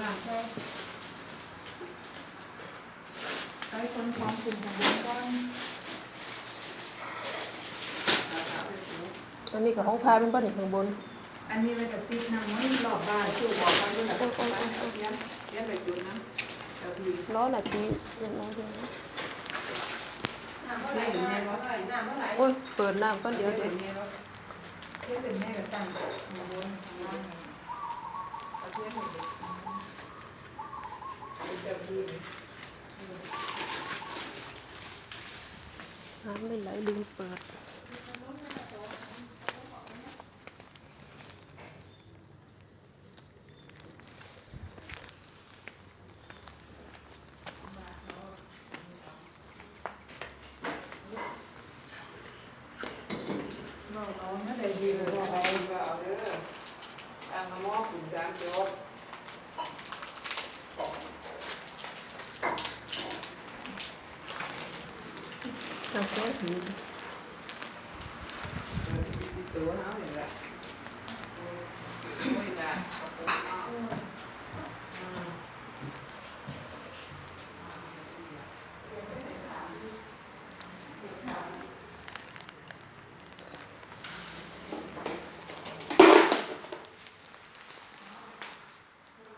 หลังใช่ใช้คนความกลุ่มของบุญก้อนอันนี้ก็ของพายมันบ่ได้ข้างบน อันนี้เป็นกับซีดน้ำมันหลอกบ้านชูบอกกันด้วยนะเลี้ยงเลี้ยงไปจุดนะแต่พี่ล้อนาทียังน้อยเดียวนะน้ำเท่าไหร่น้ำเท่าไหร่น้ำเท่าไหร่โอ้ยเปิดน้ำก็เดี๋ยวเดี๋เดี๋ยว ที่ยวเป็นแม่กับตั้งมาบนข้างล่างเอาเที่ยวเป็นเด็กเป็นเจ้าที่น้ำไม่ไหลลื น้องน้อเน่าจะดีเลยว่าเอาก็เอาเด้อตามมาหม้อขุนจานจบทำก็ดีเออที่สุดเอาอย่างละ